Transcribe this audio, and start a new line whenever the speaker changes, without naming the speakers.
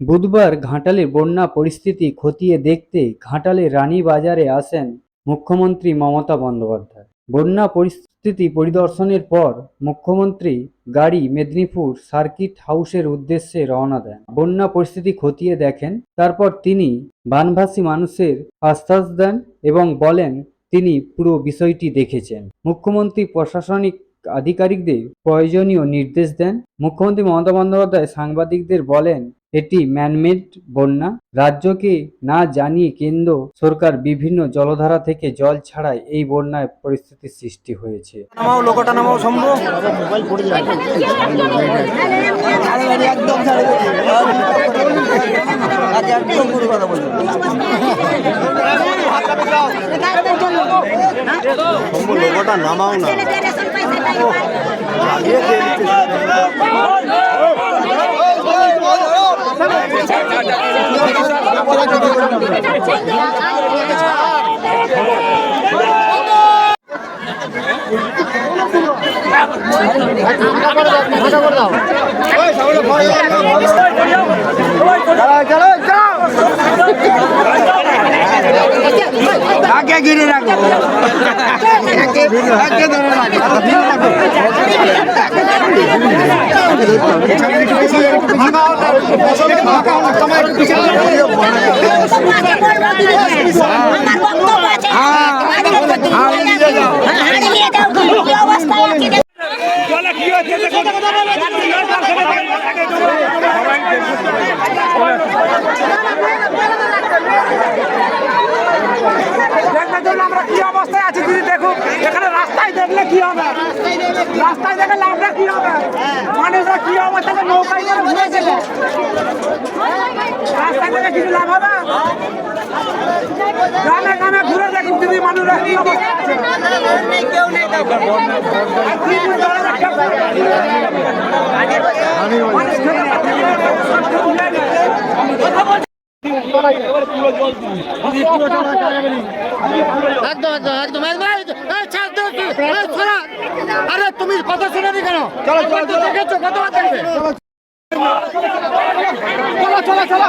বুধবার ঘাটালে বন্যা পরিস্থিতি খতিয়ে দেখতে ঘাটালের রানীবাজারে আসেন মুখ্যমন্ত্রী মমতা বন্দ্যোপাধ্যায়। বন্যা পরিস্থিতি পরিদর্শনের পর মুখ্যমন্ত্রী গাড়ি মেদিনীপুর সার্কিট হাউসের উদ্দেশ্যে রওনা দেন। বন্যা পরিস্থিতি খতিয়ে দেখেন, তারপর তিনি বানভাসী মানুষের আশ্বাস দেন এবং বলেন, তিনি পুরো বিষয়টি দেখেছেন। মুখ্যমন্ত্রী প্রশাসনিক আধিকারিকদের প্রয়োজনীয় নির্দেশ দেন। মুখ্যমন্ত্রী মমতা বন্দ্যোপাধ্যায় সাংবাদিকদের বলেন এটি ম্যানমেড বন্যা। রাজ্যকে না জানিয়ে কেন্দ্র সরকার বিভিন্ন জলধারা থেকে জল ছাড়ায় এই বন্যায় পরিস্থিতির সৃষ্টি হয়েছে।
নামাও লোকটা নামাও শম্ভু একদম ছাড়ে দিয়েছে। আজ একদম পুরো কথা বলছি শম্ভু লোকটা নামাও না আগে গিরে রাখো আগে
বক্তব্য আছে আমাদের একটু নিয়ে যাও হাড়ি নিয়ে যাও কি অবস্থায় আছে দেখো।
দেখবার জন্য আমরা কি অবস্থায় আছি দিদি দেখুন এখানে রাস্তায় দেখলে কি হবে? রাস্তায় দেখে লাভটা কি হবে? মানুষরা কি হবে তাহলে নৌকায় যেন ঘুরে গেলে রাস্তায় দেখে কিছু লাভ হবে? গ্রামে গ্রামে ঘুরে দেখুন দিদি মানুষরা কি হবে আছে আর কি কি দলে রাখতে পারবে? মানুষ খেতে পারছে না, সব কিছু ভুলে গেছে।
একদম একদম একদম। আরে তুমি কথা শুনে কেন দেখেছ কতবার দেখবে চলো চলো চলো